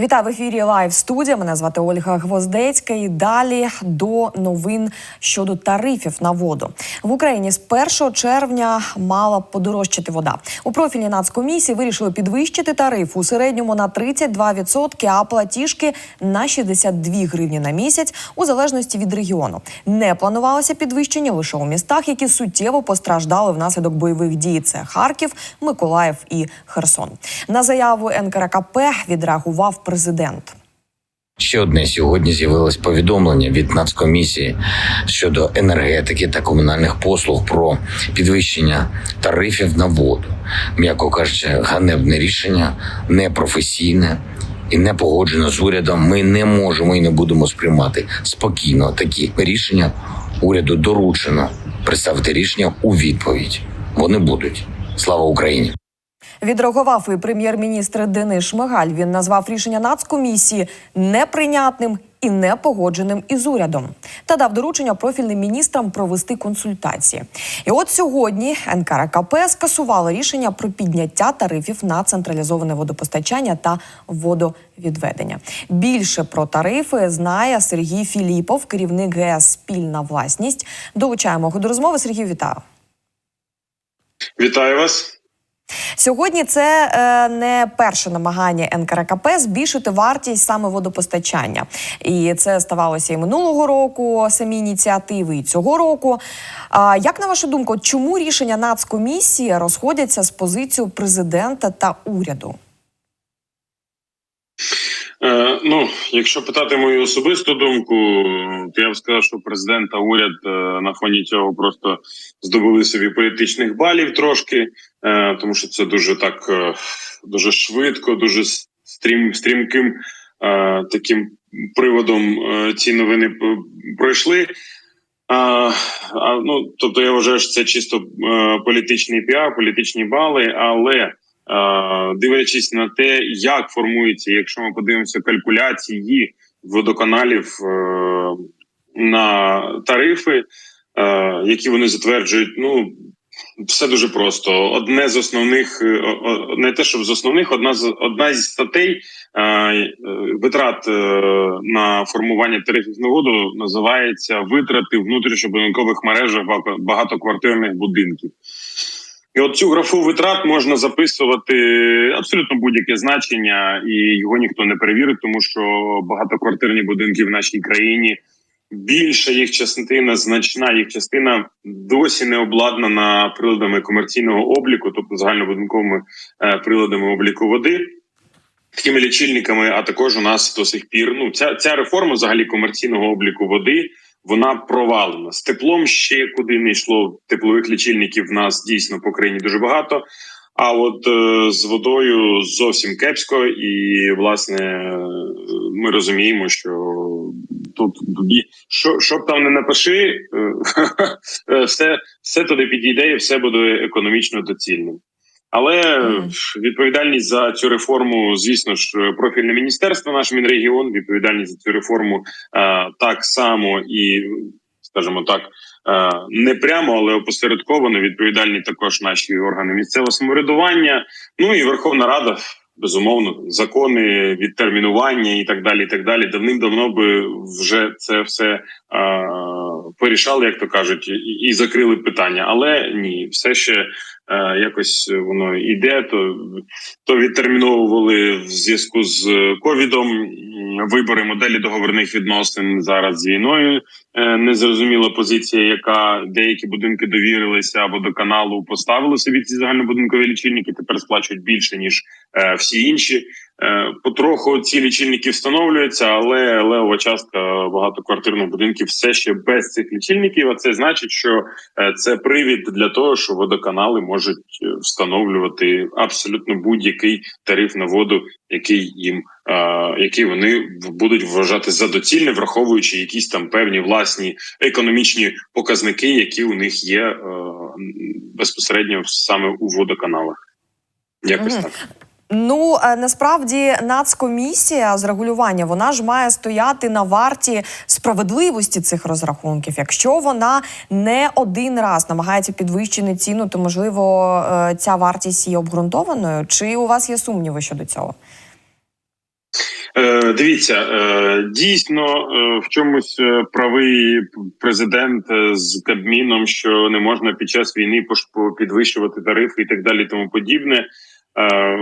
Вітаю в ефірі Лайв студія. Мене звати Ольга Гвоздецька. І далі до новин щодо тарифів на воду в Україні з 1 червня мала подорожчати вода. У профільній нацкомісії вирішили підвищити тариф у середньому на 32%, а платіжки на 62 гривні на місяць у залежності від регіону. Не планувалося підвищення лише у містах, які суттєво постраждали внаслідок бойових дій. Це Харків, Миколаїв і Херсон. На заяву НКРКП відреагував президент. Ще одне сьогодні з'явилось повідомлення від Нацкомісії щодо енергетики та комунальних послуг про підвищення тарифів на воду. М'яко кажучи, ганебне рішення, непрофесійне і не погоджено з урядом. Ми не можемо і не будемо сприймати спокійно такі рішення. Уряду доручено представити рішення у відповідь. Вони будуть. Слава Україні! Відреагував і прем'єр-міністр Денис Шмигаль. Він назвав рішення нацкомісії неприйнятним і непогодженим із урядом та дав доручення профільним міністрам провести консультації. І от сьогодні НКРКП скасувало рішення про підняття тарифів на централізоване водопостачання та водовідведення. Більше про тарифи знає Сергій Філіпов, керівник ГЕС Спільна власність. Долучаємо його до розмови. Сергій, вітаю. Вітаю вас. Сьогодні це е, не перше намагання НКРКП збільшити вартість саме водопостачання, і це ставалося і минулого року. Самі ініціативи і цього року. А як на вашу думку, чому рішення нацкомісії розходяться з позицією президента та уряду? Е, ну, якщо питати мою особисту думку, то я б сказав, що президент та уряд е, на фоні цього просто здобули собі політичних балів трошки, е, тому що це дуже так е, дуже швидко, дуже стрім, стрімким е, таким приводом е, ці новини пройшли. А, а, ну, тобто я вважаю, що це чисто е, політичний піар, політичні бали, але е, дивлячись на те, як формується, якщо ми подивимося калькуляції водоканалів е, на тарифи, е, які вони затверджують, ну все дуже просто. Одне з основних, е, не те, щоб з основних, одна з одна зі статей е, е, витрат е, на формування тарифів на воду називається витрати внутрішньобудинкових мережах багатоквартирних будинків. І от цю графу витрат можна записувати абсолютно будь-яке значення, і його ніхто не перевірить, тому що багатоквартирні будинки в нашій країні більша їх частина, значна їх частина досі не обладнана приладами комерційного обліку, тобто загальнобудинковими е, приладами обліку води. Такими лічильниками, а також у нас до сих пір ну ця ця реформа взагалі комерційного обліку води вона провалена з теплом. Ще куди не йшло теплових лічильників. В нас дійсно по країні дуже багато. А от е, з водою зовсім кепсько, і власне е, ми розуміємо, що тут що, що б там не напиши, е, все, все туди підійде, і все буде економічно доцільним. Але Мгм. відповідальність за цю реформу, звісно ж, профільне міністерство, наш мінрегіон, відповідальність за цю реформу е, так само і, скажімо так, е, не прямо, але опосередковано відповідальні також наші органи місцевого самоврядування. Ну і Верховна Рада. Безумовно, закони, відтермінування і так далі. І так далі. Давним-давно би вже це все е, порішали, як то кажуть, і, і закрили питання. Але ні, все ще е, якось воно йде. То, то відтерміновували в зв'язку з ковідом вибори моделі договірних відносин зараз з війною. Е, незрозуміла позиція, яка деякі будинки довірилися або до каналу поставили собі ці загальнобудинкові лічильники. Тепер сплачують більше ніж е, всі інші. Е, Потроху ці лічильники встановлюються, але левова частка багатоквартирних будинків все ще без цих лічильників. А це значить, що е, це привід для того, що водоканали можуть е, встановлювати абсолютно будь-який тариф на воду, який їм який вони будуть вважати за доцільне, враховуючи якісь там певні власні економічні показники, які у них є безпосередньо саме у водоканалах. Якось так. Ну е, насправді нацкомісія з регулювання вона ж має стояти на варті справедливості цих розрахунків. Якщо вона не один раз намагається підвищити ціну, то можливо е, ця вартість є обґрунтованою. Чи у вас є сумніви щодо цього? Е, дивіться, дійсно в чомусь правий президент з Кабміном, що не можна під час війни підвищувати тарифи і так далі, тому подібне. Е,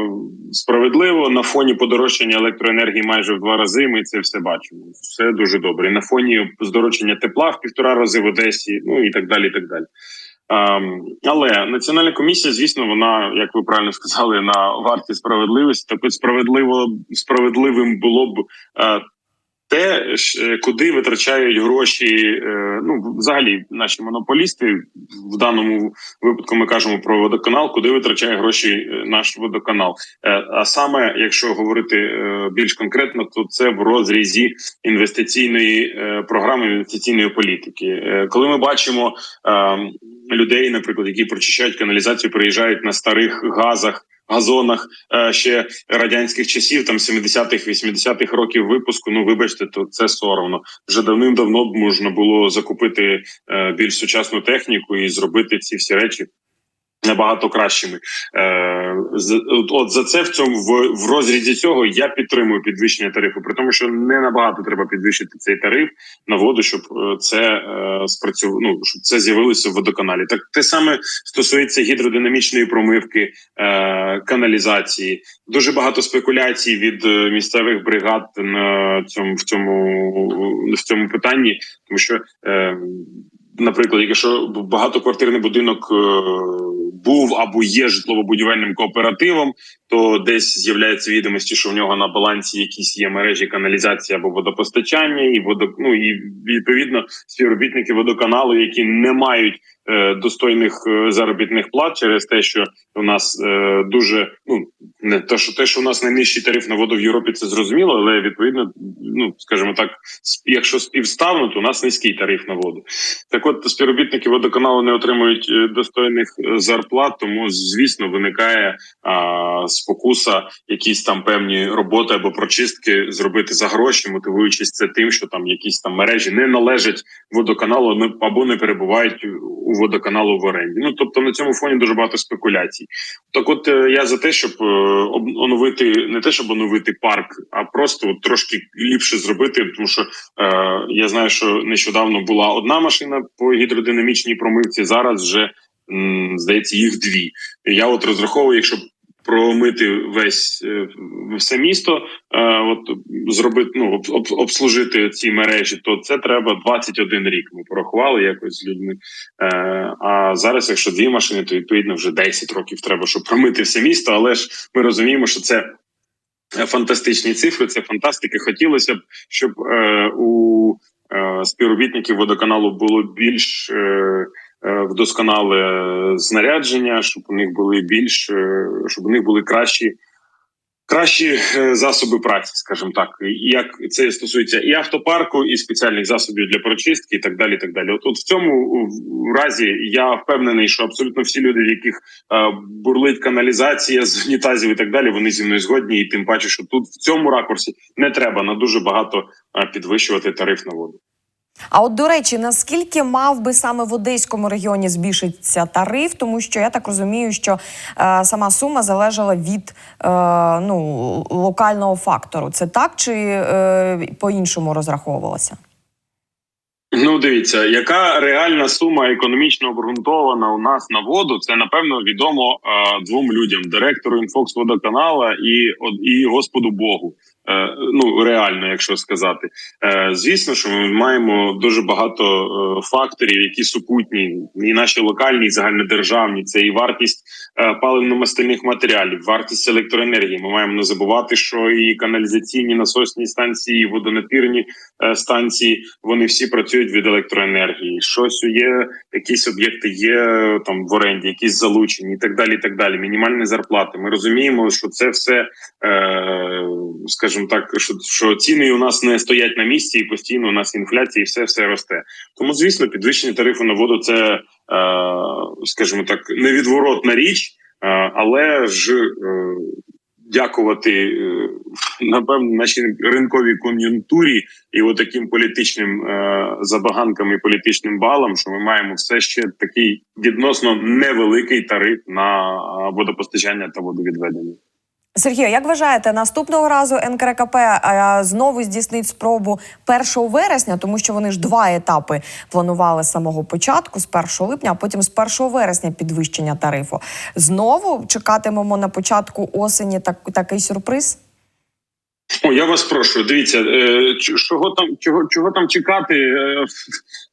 справедливо на фоні подорожчання електроенергії майже в два рази. Ми це все бачимо. Все дуже добре. На фоні здорожчання тепла в півтора рази в Одесі, ну і так далі. І так далі. Ем, але національна комісія, звісно, вона, як ви правильно сказали, на варті справедливості. Так от справедливо справедливим було б е, те, е, куди витрачають гроші. Е, ну, взагалі, наші монополісти в даному випадку ми кажемо про водоканал, куди витрачає гроші е, наш водоканал. А саме, якщо говорити більш конкретно, то це в розрізі інвестиційної програми інвестиційної політики. Коли ми бачимо е, людей, наприклад, які прочищають каналізацію, приїжджають на старих газах. Газонах е, ще радянських часів, там 70-х, 80-х років випуску. Ну вибачте, то це соромно. Вже давним-давно б можна було закупити е, більш сучасну техніку і зробити ці всі речі набагато кращими. Е, от, за це в цьому в, в розрізі цього я підтримую підвищення тарифу, при тому, що не набагато треба підвищити цей тариф на воду, щоб е, це е, спрацювало, ну, щоб це з'явилося в водоканалі. Так те саме стосується гідродинамічної промивки, е, каналізації. Дуже багато спекуляцій від е, місцевих бригад на цьому в цьому в цьому питанні, тому що. Е, Наприклад, якщо багатоквартирний будинок е, був або є житлово-будівельним кооперативом, то десь з'являються відомості, що в нього на балансі якісь є мережі каналізації або водопостачання, і водо, ну, і відповідно співробітники водоканалу, які не мають е, достойних е, заробітних плат через те, що у нас дуже ну не те, що те, що у нас найнижчий тариф на воду в Європі, це зрозуміло, але відповідно, ну скажімо так, якщо співставно, то у нас низький тариф на воду. Так, от співробітники водоканалу не отримують е, достойних е, зарплат, тому звісно виникає а, спокуса якісь там певні роботи або прочистки зробити за гроші, мотивуючись це тим, що там якісь там мережі не належать водоканалу не- або не перебувають у водоканалу в оренді. Ну тобто на цьому фоні дуже багато спекуляцій. Так, от е, я за те, щоб об- оновити не те, щоб оновити парк, а просто от трошки ліпше зробити, тому що е, я знаю, що нещодавно була одна машина по гідродинамічній промивці. Зараз вже м, здається їх дві. Я от розраховую, якщо промити весь е, все місто, е, от зробити ну об, об, обслужити ці мережі, то це треба 21 рік. Ми порахували якось з людьми. Е, а зараз, якщо дві машини, то відповідно вже 10 років треба, щоб промити все місто. Але ж ми розуміємо, що це фантастичні цифри, це фантастика. Хотілося б, щоб е, у е, співробітників водоканалу було більш. Е, Вдосконале знарядження, щоб у них були більш, е, щоб у них були кращі, кращі е, засоби праці, скажімо так. Як це стосується і автопарку, і спеціальних засобів для прочистки, і так далі. І так далі. От, от в цьому разі я впевнений, що абсолютно всі люди, в яких е, бурлить каналізація з унітазів і так далі, вони зі мною згодні, і тим паче, що тут в цьому ракурсі не треба на дуже багато е, підвищувати тариф на воду. А от до речі, наскільки мав би саме в Одеському регіоні збільшитися тариф, тому що я так розумію, що е, сама сума залежала від е, ну, локального фактору. Це так чи е, по-іншому розраховувалося? Ну, дивіться, яка реальна сума економічно обґрунтована у нас на воду, це напевно відомо е, двом людям: директору Інфокс водоканала і і Господу Богу. Е, ну реально, якщо сказати, е, звісно, що ми маємо дуже багато е, факторів, які супутні, і наші локальні, і загальнодержавні. Це і вартість паливно-мастильних матеріалів, вартість електроенергії. Ми маємо не забувати, що і каналізаційні насосні станції, і водонапірні станції вони всі працюють від електроенергії. Щось є, якісь об'єкти є там в оренді, якісь залучені, і так далі. І так далі. Мінімальні зарплати. Ми розуміємо, що це все, е, скажімо так, що, що ціни у нас не стоять на місці, і постійно у нас інфляція, і все все росте. Тому, звісно, підвищення тарифу на воду це, е, скажімо так, невідворотна річ, е, але ж. Е, Дякувати напевно нашій ринковій кон'юнктурі і отаким політичним забаганкам і політичним балам, що ми маємо все ще такий відносно невеликий тариф на водопостачання та водовідведення. Сергію, як вважаєте, наступного разу НКРКП е, знову здійснить спробу 1 вересня, тому що вони ж два етапи планували з самого початку, з 1 липня, а потім з 1 вересня підвищення тарифу. Знову чекатимемо на початку осені так, такий сюрприз? О, я вас прошу. Дивіться, е, чого там, чого, чого там чекати? Е,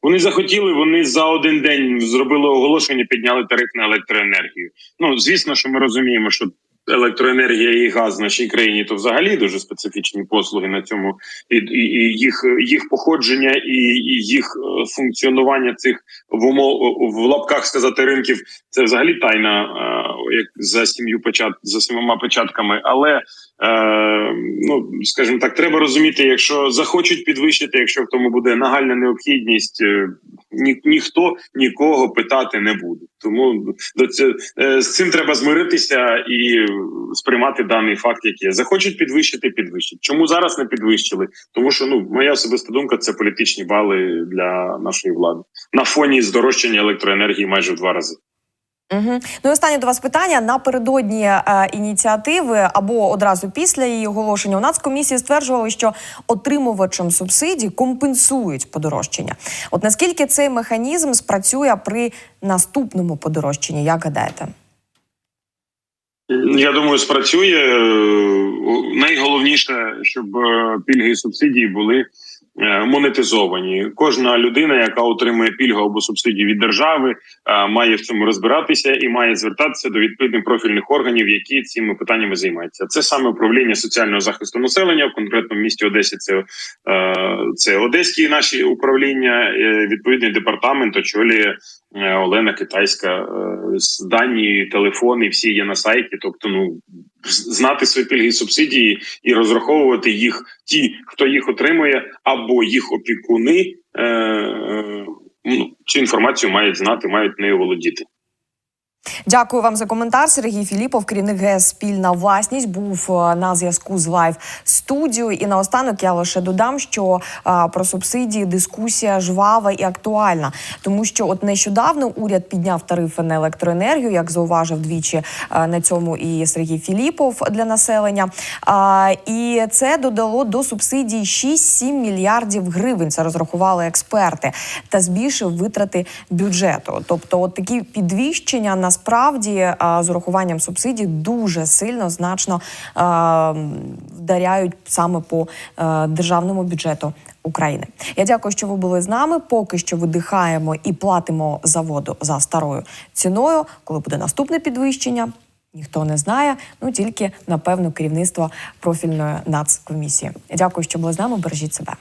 Вони захотіли, вони за один день зробили оголошення, підняли тариф на електроенергію. Ну звісно, що ми розуміємо, що електроенергія і газ в нашій країні то взагалі дуже специфічні послуги на цьому, і, і, і їх їх походження і, і їх е, функціонування цих в умов в лапках сказати ринків. Це взагалі тайна, е, як за сім'ю почат за сімома початками, але. Е, ну скажімо так, треба розуміти, якщо захочуть підвищити, якщо в тому буде нагальна необхідність, е, ні, ніхто нікого питати не буде. Тому до це е, з цим треба змиритися і сприймати даний факт, як є. Захочуть підвищити, підвищать. Чому зараз не підвищили? Тому що ну моя особиста думка це політичні бали для нашої влади на фоні здорожчання електроенергії майже в два рази. Угу. Ну і останнє до вас питання напередодні е, ініціативи або одразу після її оголошення у Нацкомісії стверджували, що отримувачам субсидій компенсують подорожчання. От наскільки цей механізм спрацює при наступному подорожчанні? Як гадаєте? Я думаю, спрацює Е, найголовніше, щоб е, пільги і субсидії були монетизовані. Кожна людина, яка отримує пільгу або субсидію від держави, е, має в цьому розбиратися і має звертатися до відповідних профільних органів, які цими питаннями займаються. Це саме управління соціального захисту населення в конкретному місті Одесі. Це, е, це одеські наші управління. е, Відповідний департамент очолює е, Олена Китайська. Е, з Дані, телефони всі є на сайті. Тобто, ну знати свої пільги і субсидії і розраховувати їх ті, хто їх отримує, або їх опікуни. Е, е, ну, цю інформацію мають знати, мають нею володіти. Дякую вам за коментар. Сергій Філіпов, керівник ГЕС спільна власність, був е, на зв'язку з лайв студією. І наостанок я лише додам, що е, про субсидії дискусія жвава і актуальна, тому що от нещодавно уряд підняв тарифи на електроенергію, як зауважив двічі е, на цьому і Сергій Філіпов для населення. А, і це додало до субсидій 6-7 мільярдів гривень. Це розрахували експерти, та збільшив витрати бюджету. Тобто, от такі підвищення насправді з урахуванням субсидій дуже сильно значно вдаряють саме по державному бюджету. України, я дякую, що ви були з нами. Поки що видихаємо і платимо за воду за старою ціною. Коли буде наступне підвищення, ніхто не знає. Ну тільки напевно керівництво профільної нацкомісії. Дякую, що були з нами. Бережіть себе.